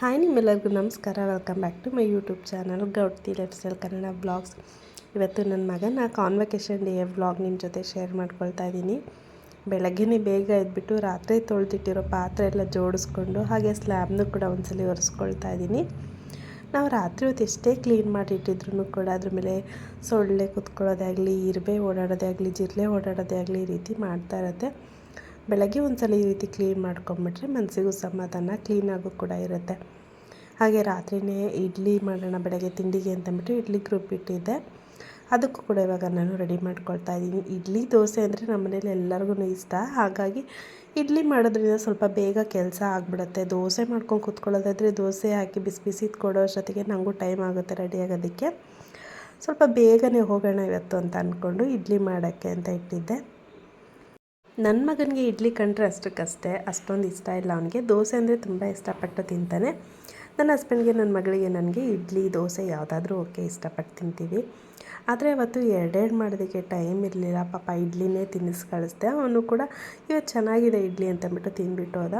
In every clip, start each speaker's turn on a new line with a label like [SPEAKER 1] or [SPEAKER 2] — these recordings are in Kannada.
[SPEAKER 1] ಹಾಯ್ ನಿಮ್ಮೆಲ್ಲರಿಗೂ ನಮಸ್ಕಾರ. Welcome back to my YouTube channel Gowdti lifestyle Kannada blogs ಇವತ್ತು ನನ್ನ ಮಗನ ಕಾನ್ವಕೇಶನ್ ಡೇ ವ್ಲಾಗ್ ನಿಮ್ಮ ಜೊತೆ ಶೇರ್ ಮಾಡ್ಕೊಳ್ತಾ ಇದ್ದೀನಿ. ಬೆಳಗ್ಗೆನೇ ಬೇಗ ಎದ್ಬಿಟ್ಟು ರಾತ್ರಿ ತೊಳೆದಿಟ್ಟಿರೋ ಪಾತ್ರೆ ಎಲ್ಲ ಜೋಡಿಸ್ಕೊಂಡು ಹಾಗೆ ಸ್ಲ್ಯಾಬ್ನು ಕೂಡ ಒಂದ್ಸಲಿ ಒರೆಸ್ಕೊಳ್ತಾ ಇದ್ದೀನಿ. ನಾವು ರಾತ್ರಿ ಹೊತ್ತು ಎಷ್ಟೇ ಕ್ಲೀನ್ ಮಾಡಿಟ್ಟಿದ್ರು ಕೂಡ ಅದ್ರ ಮೇಲೆ ಸೊಳ್ಳೆ ಕುತ್ಕೊಳ್ಳೋದೇ ಆಗಲಿ ಇರುವೆ ಓಡಾಡೋದೇ ಆಗಲಿ, ಜಿರಳೆ ಓಡಾಡೋದೇ ಆಗಲಿ ಈ ರೀತಿ ಮಾಡ್ತಾ ಇರುತ್ತೆ. ಬೆಳಗ್ಗೆ ಒಂದ್ಸಲ ಈ ರೀತಿ ಕ್ಲೀನ್ ಮಾಡ್ಕೊಂಬಿಟ್ರೆ ಮನಸ್ಸಿಗೂ ಸಮಾಧಾನ ಕ್ಲೀನಾಗೂ ಕೂಡ ಇರುತ್ತೆ. ಹಾಗೆ ರಾತ್ರಿಯೇ ಇಡ್ಲಿ ಮಾಡೋಣ, ಬೆಳಗ್ಗೆ ತಿಂಡಿಗೆ ಅಂತಂದ್ಬಿಟ್ಟು ಇಡ್ಲಿ ಗ್ರೂಪ್ ಇಟ್ಟಿದ್ದೆ. ಅದಕ್ಕೂ ಕೂಡ ಇವಾಗ ನಾನು ರೆಡಿ ಮಾಡ್ಕೊಳ್ತಾ ಇದ್ದೀನಿ. ಇಡ್ಲಿ, ದೋಸೆ ಅಂದರೆ ನಮ್ಮ ಮನೇಲಿ ಎಲ್ಲರಿಗೂ ಇಷ್ಟ. ಹಾಗಾಗಿ ಇಡ್ಲಿ ಮಾಡೋದ್ರಿಂದ ಸ್ವಲ್ಪ ಬೇಗ ಕೆಲಸ ಆಗಿಬಿಡುತ್ತೆ. ದೋಸೆ ಮಾಡ್ಕೊಂಡು ಕೂತ್ಕೊಳ್ಳೋದಾದರೆ ದೋಸೆ ಹಾಕಿ ಬಿಸಿ ಬಿಸಿ ಕೊಡೋ ಅಷ್ಟೊತ್ತಿಗೆ ನನಗೂ ಟೈಮ್ ಆಗುತ್ತೆ ರೆಡಿ ಆಗೋದಕ್ಕೆ. ಸ್ವಲ್ಪ ಬೇಗನೆ ಹೋಗೋಣ ಇವತ್ತು ಅಂತ ಅಂದ್ಕೊಂಡು ಇಡ್ಲಿ ಮಾಡೋಕ್ಕೆ ಅಂತ ಇಟ್ಟಿದ್ದೆ. ನನ್ನ ಮಗನಿಗೆ ಇಡ್ಲಿ ಕಂಡ್ರೆ ಅಷ್ಟಕ್ಕಷ್ಟೇ ಅಷ್ಟೊಂದು ಇಷ್ಟ ಇಲ್ಲ ಅವನಿಗೆ. ದೋಸೆ ಅಂದರೆ ತುಂಬ ಇಷ್ಟಪಟ್ಟು ತಿಂತಾನೆ. ನನ್ನ ಹಸ್ಬೆಂಡ್ಗೆ ನನ್ನ ಮಗಳಿಗೆ ನನಗೆ ಇಡ್ಲಿ, ದೋಸೆ ಯಾವುದಾದ್ರೂ ಓಕೆ ಇಷ್ಟಪಟ್ಟು ತಿಂತೀವಿ. ಆದರೆ ಅವತ್ತು ಎರಡೆರಡು ಮಾಡೋದಕ್ಕೆ ಟೈಮ್ ಇರಲಿಲ್ಲ. ಪಾಪ ಇಡ್ಲಿನೇ ತಿನ್ನಿಸಿ ಕಳಿಸ್ದೆ. ಅವನು ಕೂಡ ಇವತ್ತು ಚೆನ್ನಾಗಿದೆ ಇಡ್ಲಿ ಅಂತಂದ್ಬಿಟ್ಟು ತಿಂದ್ಬಿಟ್ಟು ಹೋದ.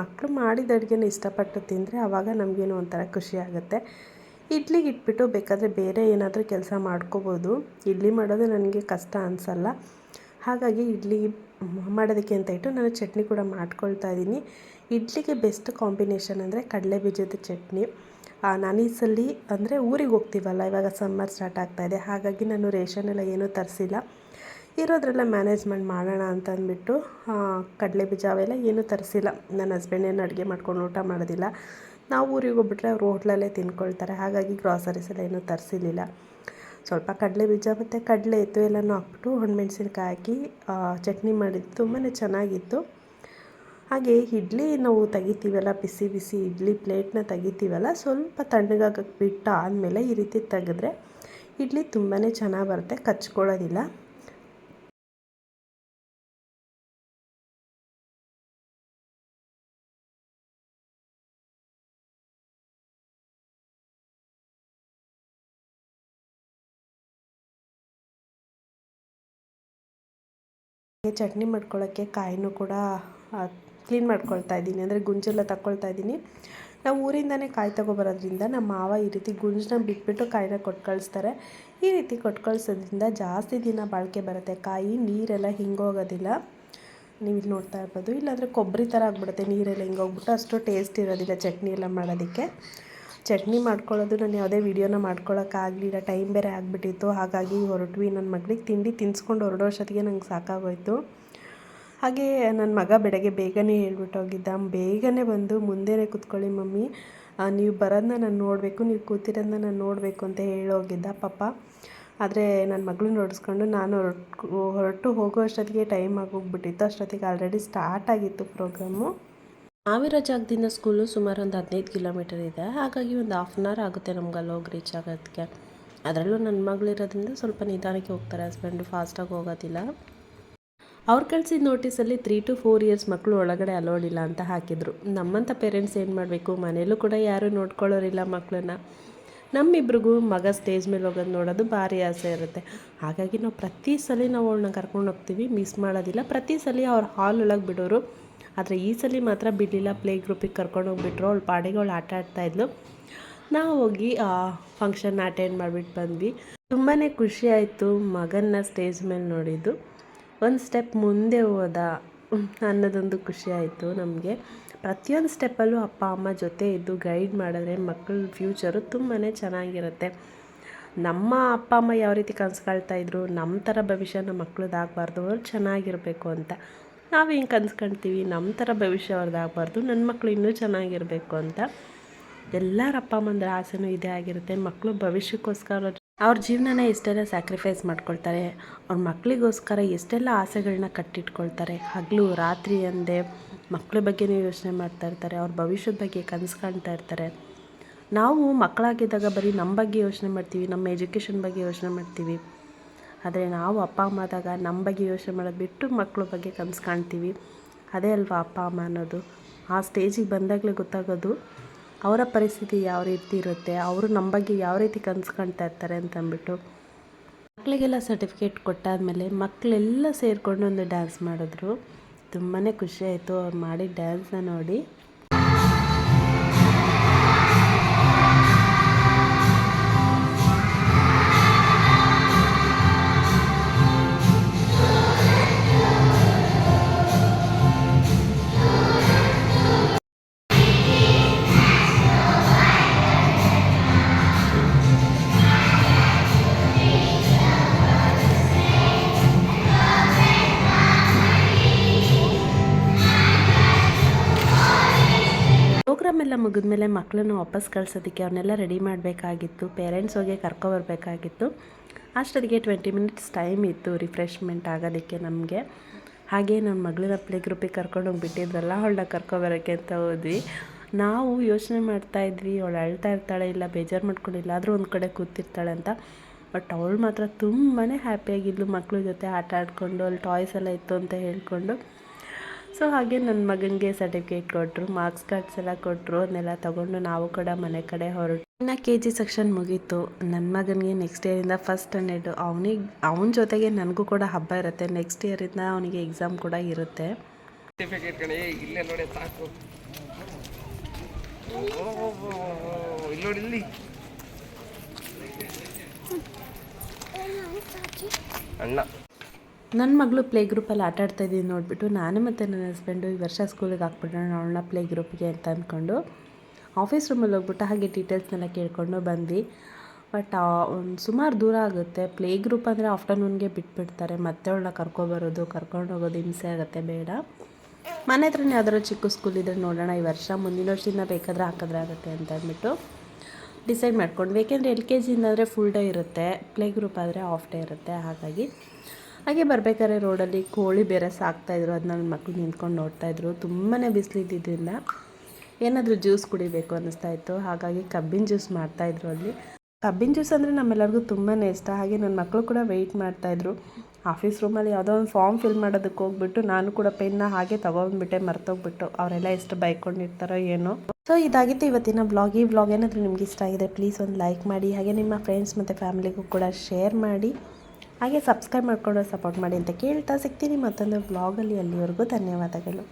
[SPEAKER 1] ಮಕ್ಕಳು ಮಾಡಿದ ಅಡುಗೆನ ಇಷ್ಟಪಟ್ಟು ತಿಂದರೆ ಆವಾಗ ನಮಗೇನೋ ಒಂಥರ ಖುಷಿ ಆಗುತ್ತೆ. ಇಡ್ಲಿಗೆ ಇಟ್ಬಿಟ್ಟು ಬೇಕಾದರೆ ಬೇರೆ ಏನಾದರೂ ಕೆಲಸ ಮಾಡ್ಕೋಬೋದು. ಇಡ್ಲಿ ಮಾಡೋದು ನನಗೆ ಕಷ್ಟ ಅನಿಸಲ್ಲ. ಹಾಗಾಗಿ ಇಡ್ಲಿ ಮಾಡೋದಕ್ಕೆ ಅಂತ ಇಟ್ಟು ನಾನು ಚಟ್ನಿ ಕೂಡ ಮಾಡ್ಕೊಳ್ತಾ ಇದ್ದೀನಿ. ಇಡ್ಲಿಗೆ ಬೆಸ್ಟ್ ಕಾಂಬಿನೇಷನ್ ಅಂದರೆ ಕಡಲೆ ಬೀಜದ ಚಟ್ನಿ. ನಾನು ಈ ಸಲ ಅಂದರೆ ಊರಿಗೆ ಹೋಗ್ತೀವಲ್ಲ, ಇವಾಗ ಸಮ್ಮರ್ ಸ್ಟಾರ್ಟ್ ಆಗ್ತಾಯಿದೆ ಹಾಗಾಗಿ ನಾನು ರೇಷನ್ ಎಲ್ಲ ಏನೂ ತರಿಸಿಲ್ಲ. ಇರೋದ್ರೆಲ್ಲ ಮ್ಯಾನೇಜ್ಮೆಂಟ್ ಮಾಡೋಣ ಅಂತ ಅಂದ್ಬಿಟ್ಟು ಕಡಲೆ ಬೀಜ ಅವೆಲ್ಲ ಏನೂ ತರಿಸಿಲ್ಲ. ನನ್ನ ಹಸ್ಬೆಂಡ್ ಏನು ಅಡುಗೆ ಮಾಡ್ಕೊಂಡು ಊಟ ಮಾಡೋದಿಲ್ಲ. ನಾವು ಊರಿಗೆ ಹೋಗ್ಬಿಟ್ರೆ ಅವ್ರು ಹೋಟ್ಲಲ್ಲೇ ತಿನ್ಕೊಳ್ತಾರೆ. ಹಾಗಾಗಿ ಗ್ರಾಸರೀಸ್ ಎಲ್ಲ ಏನೂ ತರಿಸಿರ್ಲಿಲ್ಲ. ಸ್ವಲ್ಪ ಕಡಲೆ ಬೀಜ ಮತ್ತು ಕಡಲೆ ಇತ್ತು ಎಲ್ಲನೂ ಹಾಕ್ಬಿಟ್ಟು ಒಣಮೆಣ್ಸಿನ್ಕಾಯಿ ಹಾಕಿ ಚಟ್ನಿ ಮಾಡಿದ್ದು ತುಂಬಾ ಚೆನ್ನಾಗಿತ್ತು. ಹಾಗೆ ಇಡ್ಲಿ ನಾವು ತೆಗಿತೀವಲ್ಲ, ಬಿಸಿ ಬಿಸಿ ಇಡ್ಲಿ ಪ್ಲೇಟ್ನ ತೆಗಿತೀವಲ್ಲ, ಸ್ವಲ್ಪ ತಣ್ಣಗಾಗಕ್ಕೆ ಬಿಟ್ಟು ಆದಮೇಲೆ ಈ ರೀತಿ ತೆಗೆದ್ರೆ ಇಡ್ಲಿ ತುಂಬಾ ಚೆನ್ನಾಗಿ ಬರುತ್ತೆ, ಕಚ್ಕೊಳ್ಳೋದಿಲ್ಲ. ಚಟ್ನಿ ಮಾಡ್ಕೊಳ್ಳೋಕ್ಕೆ ಕಾಯಿನೂ ಕೂಡ ಕ್ಲೀನ್ ಮಾಡ್ಕೊಳ್ತಾ ಇದ್ದೀನಿ. ಅಂದರೆ ಗುಂಜೆಲ್ಲ ತಗೊಳ್ತಾ ಇದ್ದೀನಿ. ನಾವು ಊರಿಂದನೇ ಕಾಯಿ ತೊಗೊಬರೋದ್ರಿಂದ ನಮ್ಮ ಮಾವ ಈ ರೀತಿ ಗುಂಜನ್ನ ಬಿಟ್ಬಿಟ್ಟು ಕಾಯಿನ ಕೊಟ್ಟು ಕಳಿಸ್ತಾರೆ ಈ ರೀತಿ ಕೊಟ್ಟು ಕಳಿಸೋದ್ರಿಂದ ಜಾಸ್ತಿ ದಿನ ಬಾಳಿಕೆ ಬರುತ್ತೆ. ಕಾಯಿ, ನೀರೆಲ್ಲ ಹಿಂಗೋಗೋದಿಲ್ಲ. ನೀವು ಇಲ್ಲಿ ನೋಡ್ತಾ ಇರ್ಬೋದು. ಇಲ್ಲಾಂದರೆ ಕೊಬ್ಬರಿ ಥರ ಆಗಿಬಿಡುತ್ತೆ ನೀರೆಲ್ಲ ಹಿಂಗೋಗ್ಬಿಟ್ಟು. ಅಷ್ಟು ಟೇಸ್ಟ್ ಇರೋದಿಲ್ಲ ಚಟ್ನಿ ಎಲ್ಲ ಮಾಡೋದಕ್ಕೆ. ಚಟ್ನಿ ಮಾಡ್ಕೊಳ್ಳೋದು, ನಾನು ಯಾವುದೇ ವೀಡಿಯೋನ ಮಾಡ್ಕೊಳ್ಳೋಕ್ಕಾಗಲಿಲ್ಲ. ಟೈಮ್ ಬೇರೆ ಆಗಿಬಿಟ್ಟಿತ್ತು. ಹಾಗಾಗಿ ಹೊರಟ್ವಿ. ನನ್ನ ಮಗಳಿಗೆ ತಿಂಡಿ ತಿನ್ಸ್ಕೊಂಡು ಹೊರಡೋಷ್ಟೊತ್ತಿಗೆ ನಂಗೆ ಸಾಕಾಗೋಯ್ತು. ಹಾಗೆ ನನ್ನ ಮಗ ಬೆಳಗ್ಗೆ ಬೇಗನೆ ಹೇಳ್ಬಿಟ್ಟೋಗಿದ್ದ ಬೇಗನೆ ಬಂದು ಮುಂದೆನೇ ಕೂತ್ಕೊಳ್ಳಿ ಮಮ್ಮಿ. ನೀವು ಬರೋದನ್ನ ನಾನು ನೋಡಬೇಕು. ನೀವು ಕೂತಿರೋದನ್ನ ನಾನು ನೋಡಬೇಕು ಅಂತ ಹೇಳೋಗಿದ್ದ ಪಾಪ. ಆದರೆ ನನ್ನ ಮಗಳನ್ನ ನೋಡಿಸ್ಕೊಂಡು ನಾನು ಹೊರಟು ಹೊರಟು ಹೋಗೋ ಅಷ್ಟೊತ್ತಿಗೆ ಟೈಮ್ ಆಗೋಗ್ಬಿಟ್ಟಿತ್ತು. ಅಷ್ಟೊತ್ತಿಗೆ ಆಲ್ರೆಡಿ ಸ್ಟಾರ್ಟ್ ಆಗಿತ್ತು ಪ್ರೋಗ್ರಾಮು ನಾವಿರೋ ಜಾಗದಿಂದ ಸ್ಕೂಲು ಸುಮಾರು ಒಂದು ಹದಿನೈದು ಕಿಲೋಮೀಟರ್ ಇದೆ. ಹಾಗಾಗಿ ಒಂದು ಹಾಫ್ ಆನ್ ಅವರ್ ಆಗುತ್ತೆ ನಮ್ಗೆ ಅಲ್ಲಿ ಹೋಗಿ ರೀಚ್ ಆಗೋದಕ್ಕೆ. ಅದರಲ್ಲೂ ನನ್ನ ಮಗಳಿರೋದ್ರಿಂದ ಸ್ವಲ್ಪ ನಿಧಾನಕ್ಕೆ ಹೋಗ್ತಾರೆ. ಹಸ್ಬೆಂಡು ಫಾಸ್ಟಾಗಿ ಹೋಗೋದಿಲ್ಲ. ಅವ್ರು ಕಳಿಸಿದ ನೋಟಿಸಲ್ಲಿ ತ್ರೀ ಟು ಫೋರ್ ಇಯರ್ಸ್ ಮಕ್ಕಳು ಒಳಗಡೆ ಅಲೋಡಿಲ್ಲ ಅಂತ ಹಾಕಿದರು. ನಮ್ಮಂಥ ಪೇರೆಂಟ್ಸ್ ಏನು ಮಾಡಬೇಕು? ಮನೇಲೂ ಕೂಡ ಯಾರೂ ನೋಡ್ಕೊಳ್ಳೋರಿಲ್ಲ ಮಕ್ಕಳನ್ನ ನಮ್ಮಿಬ್ರಿಗೂ ಮಗ ಸ್ಟೇಜ್ ಮೇಲೆ ಹೋಗೋದು ನೋಡೋದು ಭಾರಿ ಆಸೆ ಇರುತ್ತೆ. ಹಾಗಾಗಿ ನಾವು ಪ್ರತಿ ಸಲ ನಾವು ಅವಳನ್ನ ಕರ್ಕೊಂಡು ಹೋಗ್ತೀವಿ ಮಿಸ್ ಮಾಡೋದಿಲ್ಲ. ಪ್ರತಿ ಸಲ ಅವ್ರ ಹಾಲ್ ಒಳಗೆ ಬಿಡೋರು ಆದರೆ ಈ ಸಲ ಮಾತ್ರ ಬಿಡಲಿಲ್ಲ. ಪ್ಲೇ ಗ್ರೂಪಿಗೆ ಕರ್ಕೊಂಡು ಹೋಗ್ಬಿಟ್ರು. ಅವಳು ಪಾಡಿಗೆ ಅವಳು ಆಟ ಆಡ್ತಾಯಿದ್ಲು ನಾವು ಹೋಗಿ ಫಂಕ್ಷನ್ ಅಟೆಂಡ್ ಮಾಡಿಬಿಟ್ಟು ಬಂದ್ವಿ. ತುಂಬಾ ಖುಷಿ ಆಯಿತು ಮಗನ್ನ ಸ್ಟೇಜ್ ಮೇಲೆ ನೋಡಿದ್ದು. ಒಂದು ಸ್ಟೆಪ್ ಮುಂದೆ ಹೋದ ಅನ್ನೋದೊಂದು ಖುಷಿ ಆಯಿತು ನಮಗೆ. ಪ್ರತಿಯೊಂದು ಸ್ಟೆಪ್ಪಲ್ಲೂ ಅಪ್ಪ, ಅಮ್ಮ ಜೊತೆ ಇದ್ದು ಗೈಡ್ ಮಾಡಿದ್ರೆ ಮಕ್ಕಳ ಫ್ಯೂಚರು ತುಂಬಾ ಚೆನ್ನಾಗಿರುತ್ತೆ. ನಮ್ಮ ಅಪ್ಪ, ಅಮ್ಮ ಯಾವ ರೀತಿ ಕನ್ಸ್ಕೊಳ್ತಾ ಇದ್ರು ನಮ್ಮ ಥರ ಭವಿಷ್ಯ ನಮ್ಮ ಮಕ್ಕಳದ್ದಾಗಬಾರ್ದು ಅವ್ರು ಚೆನ್ನಾಗಿರಬೇಕು ಅಂತ. ನಾವು ಹಿಂಗೆ ಕನ್ಸ್ಕೊಳ್ತೀವಿ ನಮ್ಮ ಥರ ಭವಿಷ್ಯ ಅವ್ರದ್ದಾಗಬಾರ್ದು ನನ್ನ ಮಕ್ಕಳು ಇನ್ನೂ ಚೆನ್ನಾಗಿರಬೇಕು ಅಂತ. ಎಲ್ಲರ ಅಪ್ಪ ಅಮ್ಮಂದ್ರ ಆಸೆನೂ ಇದೇ ಆಗಿರುತ್ತೆ. ಮಕ್ಕಳು ಭವಿಷ್ಯಕ್ಕೋಸ್ಕರ ಅವ್ರ ಜೀವನನ ಎಷ್ಟೆಲ್ಲ ಸ್ಯಾಕ್ರಿಫೈಸ್ ಮಾಡ್ಕೊಳ್ತಾರೆ, ಅವ್ರ ಮಕ್ಕಳಿಗೋಸ್ಕರ ಎಷ್ಟೆಲ್ಲ ಆಸೆಗಳನ್ನ ಕಟ್ಟಿಟ್ಕೊಳ್ತಾರೆ. ಹಗಲು, ರಾತ್ರಿ ಅಂದೆ ಮಕ್ಕಳ ಬಗ್ಗೆನೇ ಯೋಚನೆ ಮಾಡ್ತಾ ಇರ್ತಾರೆ, ಅವ್ರ ಭವಿಷ್ಯದ ಬಗ್ಗೆ ಕನಸು ಇರ್ತಾರೆ. ನಾವು ಮಕ್ಕಳಾಗಿದ್ದಾಗ ಬರೀ ನಮ್ಮ ಬಗ್ಗೆ ಯೋಚನೆ ಮಾಡ್ತೀವಿ, ನಮ್ಮ ಎಜುಕೇಷನ್ ಬಗ್ಗೆ ಯೋಚನೆ ಮಾಡ್ತೀವಿ. ಆದರೆ ನಾವು ಅಪ್ಪ, ಅಮ್ಮ ಆದಾಗ ನಮ್ಮ ಬಗ್ಗೆ ಯೋಚನೆ ಮಾಡೋದು ಬಿಟ್ಟು ಮಕ್ಕಳ ಬಗ್ಗೆ ಕನಸು ಕಾಣ್ತೀವಿ. ಅದೇ ಅಲ್ವಾ ಅಪ್ಪ, ಅಮ್ಮ ಅನ್ನೋದು. ಆ ಸ್ಟೇಜಿಗೆ ಬಂದಾಗಲೇ ಗೊತ್ತಾಗೋದು ಅವರ ಪರಿಸ್ಥಿತಿ ಯಾವ ರೀತಿ ಇರುತ್ತೆ, ಅವರು ನಮ್ಮ ಬಗ್ಗೆ ಯಾವ ರೀತಿ ಕನಸು ಕಾಣ್ತಾ ಇರ್ತಾರೆ ಅಂತಂದ್ಬಿಟ್ಟು ಮಕ್ಕಳಿಗೆಲ್ಲ ಸರ್ಟಿಫಿಕೇಟ್ ಕೊಟ್ಟಾದಮೇಲೆ ಮಕ್ಕಳೆಲ್ಲ ಸೇರಿಕೊಂಡು ಒಂದು ಡ್ಯಾನ್ಸ್ ಮಾಡಿದ್ರು. ತುಂಬಾ ಖುಷಿ ಆಯಿತು ಅವ್ರು ಮಾಡಿದ ಡ್ಯಾನ್ಸನ್ನ ನೋಡಿ. ಎಲ್ಲ ಮುಗಿದ್ಮೇಲೆ ಮಕ್ಕಳನ್ನು ವಾಪಸ್ ಕಳ್ಸೋದಕ್ಕೆ ಅವನ್ನೆಲ್ಲ ರೆಡಿ ಮಾಡಬೇಕಾಗಿತ್ತು ಪೇರೆಂಟ್ಸ್ ಹೋಗಿ ಕರ್ಕೊಬರ್ಬೇಕಾಗಿತ್ತು. ಅಷ್ಟೊತ್ತಿಗೆ ಟ್ವೆಂಟಿ ಮಿನಿಟ್ಸ್ ಟೈಮ್ ಇತ್ತು ರಿಫ್ರೆಶ್ಮೆಂಟ್ ಆಗೋದಕ್ಕೆ ನಮಗೆ. ಹಾಗೆ ನನ್ನ ಮಗಳನ್ನ ಪ್ಲೇ ಗ್ರೂಪಿಗೆ ಕರ್ಕೊಂಡು ಹೋಗ್ಬಿಟ್ಟಿದ್ರಲ್ಲ, ಅವಳನ್ನ ಕರ್ಕೊಬರೋಕ್ಕೆ ಅಂತ ಹೋದ್ವಿ. ನಾವು ಯೋಚನೆ ಮಾಡ್ತಾ ಇದ್ವಿ, ಅವಳು ಅಳ್ತಾ ಇರ್ತಾಳೆ ಇಲ್ಲ, ಬೇಜಾರು ಮಾಡ್ಕೊಂಡು ಇಲ್ಲಾದರೂ ಒಂದು ಕಡೆ ಕೂತಿರ್ತಾಳೆ ಅಂತ. ಬಟ್ ಅವಳು ಮಾತ್ರ ತುಂಬಾ ಹ್ಯಾಪಿಯಾಗಿದ್ಲು ಮಕ್ಕಳ ಜೊತೆ ಆಟ ಆಡಿಕೊಂಡು, ಅಲ್ಲಿ ಟಾಯ್ಸ್ ಎಲ್ಲ ಇತ್ತು ಅಂತ ಹೇಳ್ಕೊಂಡು. ಸೊ ಹಾಗೆ ನನ್ನ ಮಗನಿಗೆ ಸರ್ಟಿಫಿಕೇಟ್ ಕೊಟ್ಟರು ಮಾರ್ಕ್ಸ್ ಕಾರ್ಡ್ಸ್ ಎಲ್ಲ ಕೊಟ್ಟರು ಅದನ್ನೆಲ್ಲ ತೊಗೊಂಡು ನಾವು ಕೂಡ ಮನೆ ಕಡೆ ಹೊರಟು. ಇನ್ನು ಕೆ ಜಿ ಸೆಕ್ಷನ್ ಮುಗೀತು. ನನ್ನ ಮಗನಿಗೆ ನೆಕ್ಸ್ಟ್ ಇಯರಿಂದ ಫಸ್ಟ್ ಸ್ಟ್ಯಾಂಡರ್ಡು ಅವನಿಗೆ, ಅವನ ಜೊತೆಗೆ ನನಗೂ ಕೂಡ ಹಬ್ಬ ಇರುತ್ತೆ. ನೆಕ್ಸ್ಟ್ ಇಯರಿಂದ ಅವನಿಗೆ ಎಕ್ಸಾಮ್ ಕೂಡ ಇರುತ್ತೆ.
[SPEAKER 2] ಅಣ್ಣ.
[SPEAKER 1] ನನ್ನ ಮಗಳು ಪ್ಲೇ ಗ್ರೂಪಲ್ಲಿ ಆಟ ಆಡ್ತಾ ಇದ್ದೀನಿ ನೋಡಿಬಿಟ್ಟು ನಾನು ಮತ್ತು ನನ್ನ ಹಸ್ಬೆಂಡು ಈ ವರ್ಷ ಸ್ಕೂಲಿಗೆ ಹಾಕ್ಬಿಡೋಣ, ಅವಳನ್ನ ಪ್ಲೇ ಗ್ರೂಪ್ಗೆ ಅಂತ ಅಂದ್ಕೊಂಡು ಆಫೀಸ್ ರೂಮಲ್ಲಿ ಹೋಗ್ಬಿಟ್ಟು ಹಾಗೆ ಡೀಟೇಲ್ಸ್ನೆಲ್ಲ ಕೇಳಿಕೊಂಡು ಬಂದ್ವಿ. ಬಟ್ ಒಂದು ಸುಮಾರು ದೂರ ಆಗುತ್ತೆ. ಪ್ಲೇ ಗ್ರೂಪ್ ಅಂದರೆ ಆಫ್ಟರ್ನೂನ್ಗೆ ಬಿಟ್ಬಿಡ್ತಾರೆ. ಮತ್ತೆ ಅವಳನ್ನ ಕರ್ಕೊಬರೋದು ಕರ್ಕೊಂಡು ಹೋಗೋದು ಹಿಂಸೆ ಆಗುತ್ತೆ, ಬೇಡ. ಮನೆ ಹತ್ರನೇ ಯಾವ್ದಾದ್ರು ಚಿಕ್ಕ ಸ್ಕೂಲ್ ಇದ್ರೆ ನೋಡೋಣ, ಈ ವರ್ಷ ಮುಂದಿನ ವರ್ಷದಿಂದ ಬೇಕಾದರೆ ಹಾಕಿದ್ರೆ ಆಗುತ್ತೆ ಅಂತ ಅಂದ್ಬಿಟ್ಟು ಡಿಸೈಡ್ ಮಾಡ್ಕೊಂಡು ಏಕೆಂದರೆ ಎಲ್ ಕೆ ಜಿಯಿಂದ ಅಂದರೆ ಫುಲ್ ಡೇ ಇರುತ್ತೆ. ಪ್ಲೇ ಗ್ರೂಪ್ ಆದರೆ ಆಫ್ ಡೇ ಇರುತ್ತೆ. ಹಾಗಾಗಿ ಹಾಗೆ ಬರಬೇಕಾದ್ರೆ ರೋಡಲ್ಲಿ ಕೋಳಿ ಬೇರೆ ಸಾಕ್ತಾಯಿದ್ರು ಅದನ್ನ ನನ್ನ ಮಕ್ಕಳು ನಿಂತ್ಕೊಂಡು ನೋಡ್ತಾಯಿದ್ರು ತುಂಬಾ ಬಿಸಿಲಿದ್ದಿದ್ದರಿಂದ ಏನಾದರೂ ಜ್ಯೂಸ್ ಕುಡಿಬೇಕು ಅನ್ನಿಸ್ತಾ ಇತ್ತು. ಹಾಗಾಗಿ ಕಬ್ಬಿನ ಜ್ಯೂಸ್ ಮಾಡ್ತಾಯಿದ್ರು ಅಲ್ಲಿ. ಕಬ್ಬಿನ ಜ್ಯೂಸ್ ಅಂದರೆ ನಮ್ಮೆಲ್ಲರಿಗೂ ತುಂಬಾ ಇಷ್ಟ. ಹಾಗೆ ನನ್ನ ಮಕ್ಕಳು ಕೂಡ ವೆಯ್ಟ್ ಮಾಡ್ತಾಯಿದ್ರು ಆಫೀಸ್ ರೂಮಲ್ಲಿ ಯಾವುದೋ ಒಂದು ಫಾರ್ಮ್ ಫಿಲ್ ಮಾಡೋದಕ್ಕೆ ಹೋಗ್ಬಿಟ್ಟು ನಾನು ಕೂಡ ಪೆನ್ನ ಹಾಗೆ ತೊಗೊಂಡ್ಬಿಟ್ಟೆ, ಮರ್ತೋಗ್ಬಿಟ್ಟು. ಅವರೆಲ್ಲ ಎಷ್ಟು ಬೈಕೊಂಡಿರ್ತಾರೋ ಏನೋ. ಸೊ ಇದಾಗಿತ್ತು ಇವತ್ತಿನ ಬ್ಲಾಗ್ ಈ ಬ್ಲಾಗ್ ಏನಾದರೂ ನಿಮ್ಗೆ ಇಷ್ಟ ಆಗಿದೆ ಪ್ಲೀಸ್ ಒಂದು ಲೈಕ್ ಮಾಡಿ. ಹಾಗೆ ನಿಮ್ಮ ಫ್ರೆಂಡ್ಸ್ ಮತ್ತು ಫ್ಯಾಮಿಲಿಗೂ ಕೂಡ ಶೇರ್ ಮಾಡಿ. ಹಾಗೆ ಸಬ್ಸ್ಕ್ರೈಬ್ ಮಾಡಿಕೊಂಡು ಸಪೋರ್ಟ್ ಮಾಡಿ ಅಂತ ಕೇಳ್ತಾ ಸಿಗ್ತೀನಿ ಮತ್ತೊಂದು ಬ್ಲಾಗಲ್ಲಿ ಅಲ್ಲಿವರೆಗೂ ಧನ್ಯವಾದಗಳು.